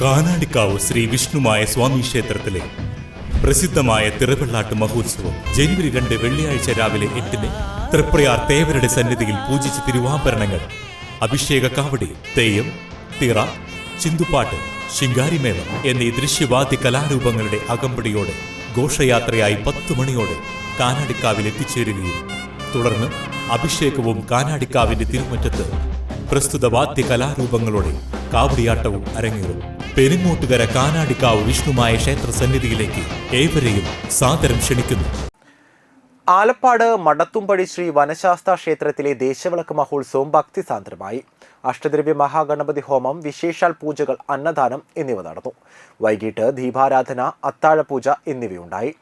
കാനാടിക്കാവ് ശ്രീ വിഷ്ണുമായ സ്വാമി ക്ഷേത്രത്തിലെ പ്രസിദ്ധമായ തിറവെള്ളാട്ട് മഹോത്സവം ജനുവരി രണ്ട് വെള്ളിയാഴ്ച രാവിലെ എട്ടിന് തൃപ്രയാർ തേവരുടെ സന്നിധിയിൽ പൂജിച്ച തിരുവാഭരണങ്ങൾ. അഭിഷേക കാവടി തെയ്യം തിറ ചിന്തുപാട്ട് ശിങ്കാരിമേളം എന്നീ ദൃശ്യവാദ്യ കലാരൂപങ്ങളുടെ അകമ്പടിയോടെ ഘോഷയാത്രയായി പത്തു മണിയോടെ കാനാടിക്കാവിൽ എത്തിച്ചേരുകയും തുടർന്ന് അഭിഷേകവും കാനാടിക്കാവിന്റെ തിരുമുറ്റത്ത് പ്രസ്തുത വാദ്യ കലാരൂപങ്ങളോടെ കാവടിയാട്ടവും അരങ്ങേറും. പെരിങ്ങോട്ടുകര കാനാടിക്കാവ് വിഷ്ണുമായ ക്ഷേത്ര സന്നിധിയിലേക്ക് ഏവരെയും സാദരം ക്ഷണിക്കുന്നു. ആലപ്പാട് മടത്തുംപടി ശ്രീ വനശാസ്ത്ര ക്ഷേത്രത്തിലെ ദേശവിളക്ക് മഹോത്സവം ഭക്തിസാന്ദ്രമായി. അഷ്ടദ്രവ്യ മഹാഗണപതി ഹോമം വിശേഷാൽ പൂജകൾ അന്നദാനം എന്നിവ നടന്നു. വൈകിട്ട് ദീപാരാധന അത്താഴപൂജ എന്നിവയുണ്ടായി.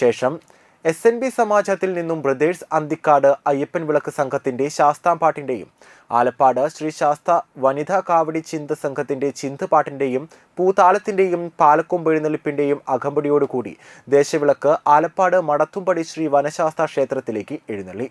ശേഷം എസ് എൻ ബി സമാജത്തിൽ നിന്നും ബ്രദേഴ്സ് അന്തിക്കാട് അയ്യപ്പൻ വിളക്ക് സംഘത്തിന്റെ ശാസ്താംപാട്ടിന്റെയും ആലപ്പാട് ശ്രീ ശാസ്ത വനിതാ കാവടി ചിന്ത സംഘത്തിന്റെ ചിന്തപാട്ടിന്റെയും പൂതാളത്തിന്റെയും പാലക്കൊമ്പ് എഴുന്നള്ളിപ്പിന്റെയും അകമ്പടിയോടുകൂടി ദേശവിളക്ക് ആലപ്പാട് മടത്തുംപടി ശ്രീ വനശാസ്ത്ര ക്ഷേത്രത്തിലേക്ക് എഴുന്നള്ളി.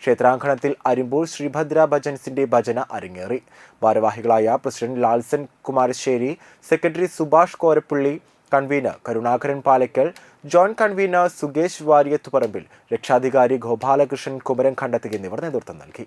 ക്ഷേത്രാങ്കണത്തിൽ അരിമ്പൂർ ശ്രീഭദ്ര ഭജൻസിന്റെ ഭജന അരങ്ങേറി. ഭാരവാഹികളായ president Lalson Kumarassery secretary Subhash Korappally convener Karunakaran Palakkal joint convener Sukesh Variyathuparambil രക്ഷാധികാരി ഗോപാലകൃഷ്ണൻ കുമരൻ കണ്ടത്തി എന്നിവർ നേതൃത്വം നൽകി.